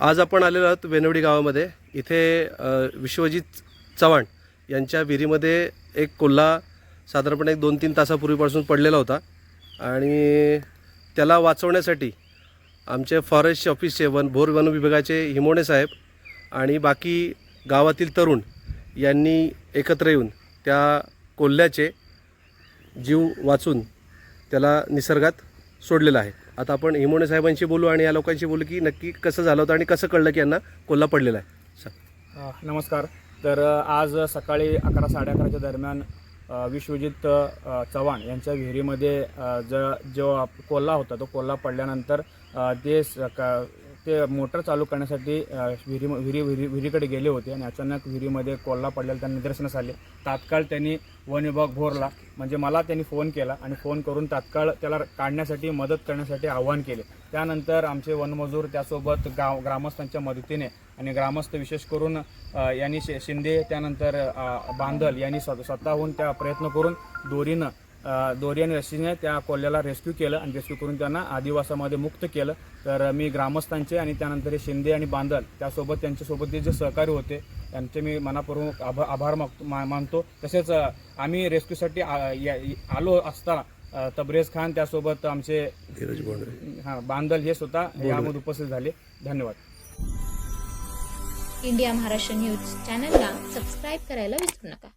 आज आपण आलेलो आहोत वेनवडी गावामध्ये. इथे विश्वजित चव्हाण यांच्या विहिरीमध्ये एक कोल्हा साधारणपणे एक दोन तीन तासापूर्वीपासून पडलेला होता. आणि त्याला वाचवण्यासाठी आमचे फॉरेस्ट ऑफिसचे वन भोर वन विभागाचे हिमोणे साहेब आणि बाकी गावातील तरुण यांनी एकत्र येऊन त्या कोल्ह्याचे जीव वाचून त्याला निसर्गात सोडलेलं आहे. आता आपण हिमोणे साहेबांशी बोलू आणि या लोकांशी बोलू की नक्की कसं झालं होतं आणि कसं कळलं की यांना कोल्हा पडलेला आहे. सांग. नमस्कार. तर आज सकाळी अकरा साडे अकराच्या दरम्यान विश्वजित चव्हाण यांच्या विहिरीमध्ये ज जो आप- कोल्हा होता तो कोल्हा पडल्यानंतर ते स- का- ते मोटर चालू करण्यासाठी विहिरी विहिरी विहिरी विहिरीकडे गेले होते आणि अचानक विहिरीमध्ये कोल्हा पडलेला त्यांना निदर्शनास आले. तात्काळ त्यांनी वन विभाग भोरला. म्हणजे मला त्यांनी फोन केला आणि फोन करून तात्काळ त्याला काढण्यासाठी मदत करण्यासाठी आवाहन केले. त्यानंतर आमचे वनमजूर त्यासोबत गाव ग्रामस्थांच्या मदतीने आणि ग्रामस्थ विशेष करून यांनी शे शिंदे त्यानंतर बांधल बांदल यांनी स्वतः स्वतःहून त्या प्रयत्न करून दोरीनं दोरी आणि रस्सीने त्या कोल्ह्याला रेस्क्यू केलं आणि रेस्क्यू करून त्यांना आदिवासामध्ये मुक्त केलं. तर मी ग्रामस्थांचे आणि त्यानंतर हे शिंदे आणि बांदल त्यासोबत त्यांच्यासोबत जे सहकारी होते त्यांचे मी मनापूर्वक आभा आभार मागतो मा मानतो. तसेच आम्ही रेस्क्यूसाठी आलो असताना तबरेज खान त्यासोबत आमचे हां बांदल हे स्वतः यामध्ये उपस्थित झाले. धन्यवाद. इंडिया महाराष्ट्र न्यूज चॅनलला सबस्क्राईब करायला विसरू नका.